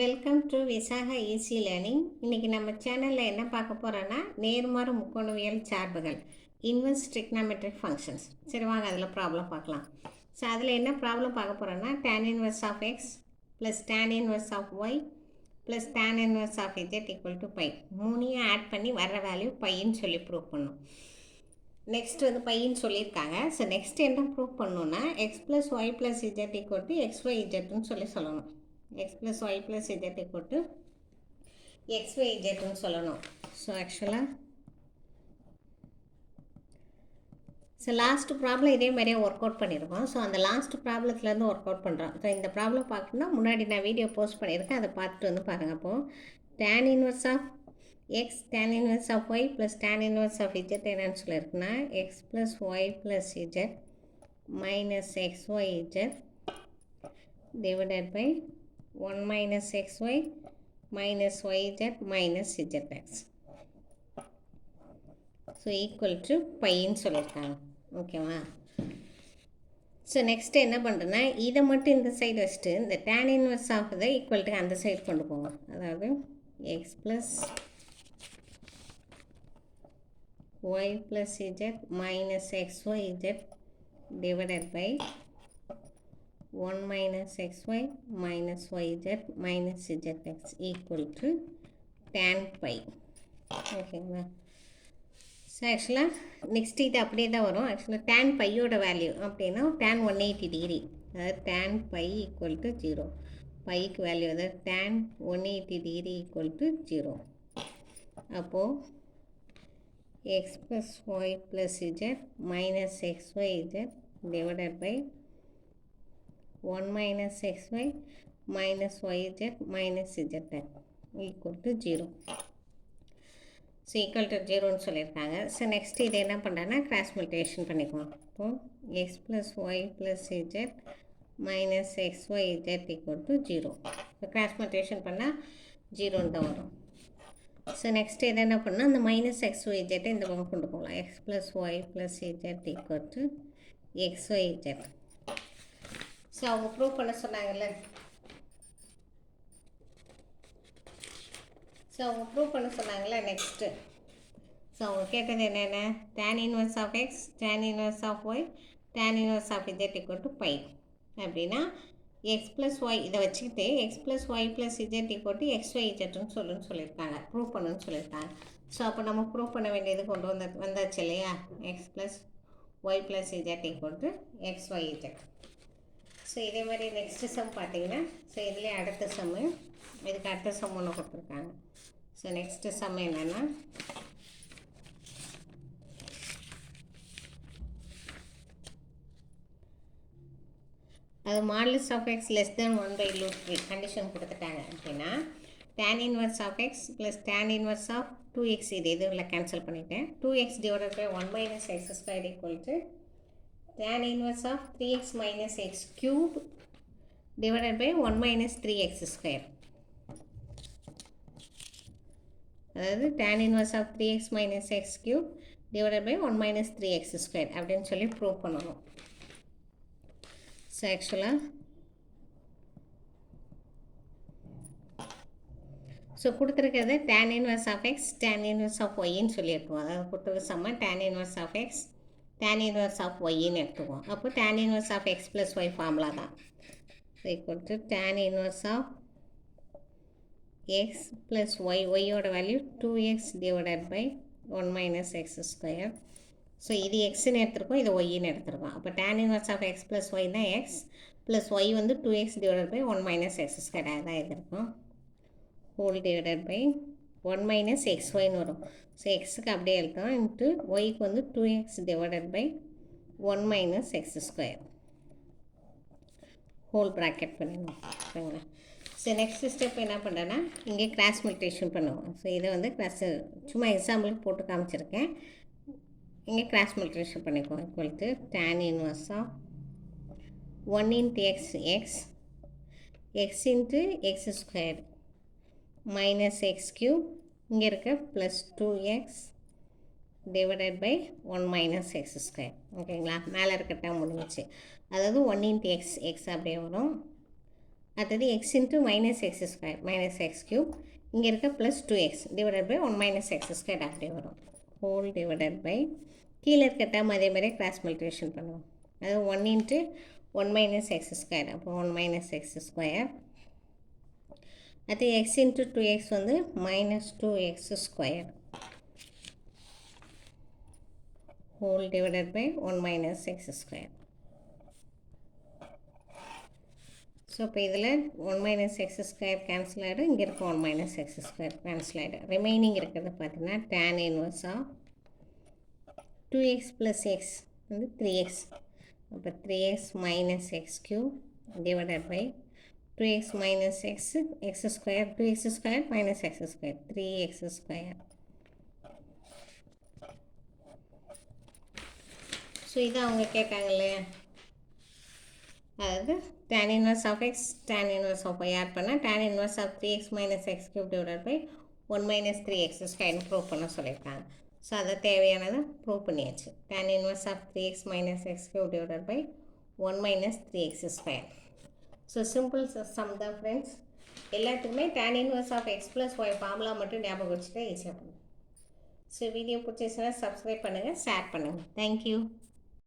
Welcome to Visakha easy learning இன்றைக்கி நம்ம சேனலில் என்ன பார்க்க போகிறோன்னா நேர்மாறு முக்கோணவியல் சார்புகள் இன்வெர்ஸ் ட்ரிக்னாமெட்ரிக் ஃபங்க்ஷன்ஸ் சரி வாங்க அதில் ப்ராப்ளம் பார்க்கலாம். ஸோ அதில் என்ன ப்ராப்ளம் பார்க்க போகிறோன்னா tan inverse of X plus tan inverse of Y plus tan inverse of Z equal to pi மூணையும் ஆட் பண்ணி வர்ற வேல்யூ பையன்னு சொல்லி ப்ரூவ் பண்ணும். நெக்ஸ்ட் வந்து பையன்னு சொல்லியிருக்காங்க. ஸோ நெக்ஸ்ட் என்ன ப்ரூவ் பண்ணணுன்னா X plus Y plus Z equal to X Y இஜெட்னு சொல்லி சொல்லணும். எக்ஸ் ப்ளஸ் ஒய் ப்ளஸ் இஜெட்டை போட்டு எக்ஸ் ஒய் இஜெட்னு சொல்லணும். ஸோ ஆக்சுவலாக ஸோ லாஸ்ட் ப்ராப்ளம் இதே மாதிரியே ஒர்க் அவுட் பண்ணியிருக்கோம். ஸோ அந்த லாஸ்ட் ப்ராப்ளத்துலேருந்து ஒர்க் அவுட் பண்ணுறோம் ஸோ இந்த ப்ராப்ளம் பார்க்கணுன்னா முன்னாடி நான் வீடியோ போஸ்ட் பண்ணியிருக்கேன். அதை பார்த்துட்டு வந்து பாருங்கள் அப்போது tan inverse of X tan inverse of Y plus tan inverse of Z என்னன்னு சொல்லியிருக்குன்னா X plus Y plus Z minus X Y Z divided by 1 minus xy minus yz minus zx so equal to பையன்னு சொல்லியிருக்காங்க. ஓகேவா so next என்ன பண்ணுறேன்னா இதை மட்டும் இந்த side வச்சுட்டு இந்த டேன் இன்வெர்ஸ் ஆஃப் இதை ஈக்குவல் டு அந்த சைடு கொண்டு போவோம் அதாவது X plus Y plus Z minus X Y Z divided by 1 minus xy minus yz minus zx equal to tan pi ஓகேங்களா ஸோ ஆக்சுவலாக நெக்ஸ்ட் இது அப்படியே தான் வரும். ஆக்சுவலாக டேன் பையோட வேல்யூ அப்படின்னா டேன் ஒன் எயிட்டி டிகிரி அதாவது tan pi equal to zero bike value அதாவது tan one eighty degree equal to zero அப்போது X plus Y plus Z minus X Y Z divided by 1 minus xy minus yz minus zx equal to 0. So equal to ஜீரோன்னு சொல்லியிருக்காங்க. So next இது என்ன பண்ணுறேன்னா cross multiplication பண்ணிக்குவோம். இப்போ X plus Y plus Z minus X Y Z equal to zero இப்போ cross multiplication பண்ணால் ஜீரோன்னு தான் வரும். ஸோ நெக்ஸ்ட் இது என்ன பண்ணால் அந்த மைனஸ் எக்ஸ் ஒய் இஜெட்டை இந்த பக்கம் கொண்டு போகலாம். X plus Y plus Z equal to X Y Z so அவங்க ப்ரூவ் பண்ண சொன்னாங்கல்ல. ஸோ அவங்க ப்ரூவ் பண்ண சொன்னாங்கல்ல நெக்ஸ்ட்டு ஸோ அவங்க கேட்டது என்னென்ன? Tan inverse of X tan inverse of Y tan inverse of Z equal to pi அப்படின்னா எக்ஸ் ப்ளஸ் ஒய் இதை வச்சுக்கிட்டு X plus Y plus Z equal to X Y இஜெட்னு சொல்லுன்னு சொல்லியிருக்காங்க. ப்ரூவ் பண்ணுன்னு சொல்லியிருக்காங்க. ஸோ அப்போ நம்ம ப்ரூவ் பண்ண வேண்டியது கொண்டு வந்த வந்தாச்சு இல்லையா? X plus Y plus Z equal to X Y Z so இதே மாதிரி நெக்ஸ்ட்டு சம் பார்த்தீங்கன்னா ஸோ இதுலேயே அடுத்த சம்மு இதுக்கு அடுத்த சம் ஒன்று கொடுத்துருக்காங்க. ஸோ நெக்ஸ்ட்டு சம் என்னென்னா அது modulus of X less than one by root three condition கொடுத்துட்டாங்க அப்படின்னா tan inverse of X plus tan inverse of two X இது இதில் கேன்சல் பண்ணிவிட்டேன் two X divided by one minus X square equal to tan inverse of 3x minus x cube divided by 1 minus 3x square அதாவது tan inverse of 3x minus x cube divided by 1 minus 3x square அப்படின்னு சொல்லி prove பண்ணணும் so ஆக்சுவலாக so கொடுத்துருக்கிறது tan inverse of x tan inverse of yன்னு சொல்லியிருக்கோம் அதாவது கொடுத்துருக்க சம்ம tan inverse of x tan inverse of ஒய்ன்னு எடுத்துக்குவோம். அப்போ tan inverse of X plus Y formula தான். Equal to tan inverse of X plus Y ஒய்யோட value two X divided by one minus X square so இது எக்ஸ்ன்னு எடுத்துருக்கோம் இது ஒய்ன்னு எடுத்துருக்கோம். அப்போ tan inverse of X plus Y தான் எக்ஸ் ப்ளஸ் ஒய் வந்து two X divided by one minus X square தான் எடுத்துருக்கோம். Whole divided by one minus X ஒய்னு வரும். ஸோ எக்ஸுக்கு அப்படியே எழுதலாம் இன்ட்டு ஒய்க்கு வந்து two X divided by one minus X square whole bracket பண்ணிடணும். ஓகேங்களா ஸோ நெக்ஸ்ட் ஸ்டெப் என்ன பண்ணுறேன்னா இங்கே கிராஸ் மல்டிவேஷன் பண்ணுவோம். ஸோ இதை வந்து கிராஸ் சும்மா எக்ஸாம்பிளுக்கு போட்டு காமிச்சிருக்கேன். இங்கே கிராஸ் மல்டிவேஷன் பண்ணிக்குவோம். Equal to tan inverse of one into X X X into X square minus X cube இங்கே இருக்க plus two X divided by one minus X square ஓகேங்களா மேலே இருக்க டேம் முடிஞ்சிச்சு. அதாவது ஒன் இன்ட்டு எக்ஸ் எக்ஸ் அப்படியே வரும். அடுத்தது X into minus X square minus X cube இங்கே இருக்க plus two X divided by one minus X square அப்படியே வரும். ஹோல் டிவைடட் பை கீழே இருக்க டேம் அதே மாதிரி கிராஸ் மல்டிவேஷன் பண்ணுவோம். அது one into one minus X square அப்போ ஒன் மைனஸ் எக்ஸ் ஸ்கொயர் அது எக்ஸ் இன்ட்டு டூ எக்ஸ் வந்து minus two X square whole divided by one minus X square so இப்போ இதில் one minus X square cancel ஆகிடும் இங்கே இருக்க one minus X square cancel ஆகிடும் remaining இருக்கிறது பார்த்தீங்கன்னா tan inverse of two X plus X வந்து த்ரீ எக்ஸ் அப்போ three X minus X cube divided by two X minus X X square two X square minus X square three X square so இதை அவங்க கேட்டாங்க இல்லையா அதாவது tan inverse of x tan inverse of y add பண்ணால் tan inverse of 3x minus x cube divided by 1 minus 3x square prove பண்ண சொல்லியிருக்காங்க so அதை தேவையானதை ப்ரூவ் பண்ணியாச்சு tan inverse of 3x minus x cube divided by 1 minus 3x square so simple sum தான் friends எல்லாத்துக்குமே tan inverse of X plus Y formula மட்டும் ஞாபகம் வச்சுட்டு ஈஸியாக பண்ணுங்கள் ஸோ வீடியோ பிடிச்சிச்சுன்னா சப்ஸ்கிரைப் பண்ணுங்கள் ஷேர் பண்ணுங்கள் தேங்க்யூ